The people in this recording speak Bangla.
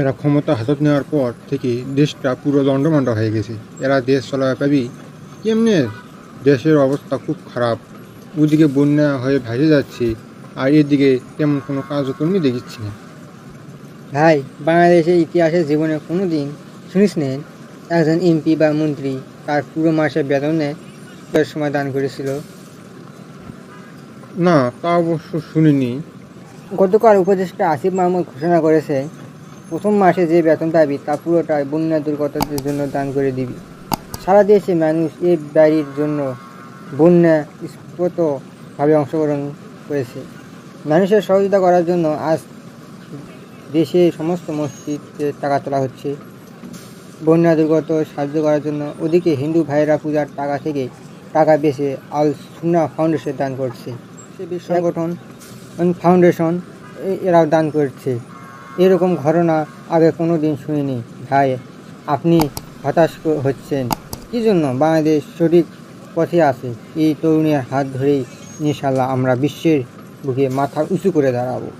এরা ক্ষমতা হাতত নেওয়ার পর থেকে দেশটা পুরো দণ্ডমণ্ড হয়ে গেছে। এরা দেশ চলাবে পাবি? কেমনে? দেশের অবস্থা খুব খারাপ। ওদিকে বন্যা হয়ে ভেসে যাচ্ছে আর এদিকে তেমন কোনো কাজকর্মই দেখিচ্ছি না। ভাই বাংলাদেশের ইতিহাসে জীবনে কোনো দিন শুনিস নেন একজন এমপি বা মন্ত্রী তার পুরো মাসের বেতনে সময় দান করেছিল। না তা অবশ্য শুনিনি। গতকাল উপদেষ্টা আসিফ মাহমুদ ঘোষণা করেছে প্রথম মাসে যে বেতন পাবি তা পুরোটাই বন্যা দুর্গতদের জন্য দান করে দিবি। সারা দেশে মানুষ এই বাড়ির জন্য বন্যা স্পতভাবে অংশগ্রহণ করেছে। মানুষের সহযোগিতা করার জন্য আজ দেশে সমস্ত মসজিদে টাকা তোলা হচ্ছে। বন্যা দুর্গত সাহায্য করার জন্য ওদিকে হিন্দু ভাইয়েরা পূজার টাকা থেকে টাকা বেছে আল সুন্না ফাউন্ডেশন দান করছে। সে বিশ্ব সংগঠন। ফাউন্ডেশন এরাও দান করছে। এরকম ঘটনা আগে কোনো দিন শুনিনি। ভাই, আপনি হতাশ হচ্ছেন। কী জন্য? বাংলাদেশ সঠিক পথে আছে। এই তরুণের হাত ধরেই ইনশাল্লাহ আমরা বিশ্বের বুকে মাথা উঁচু করে দাঁড়াবো।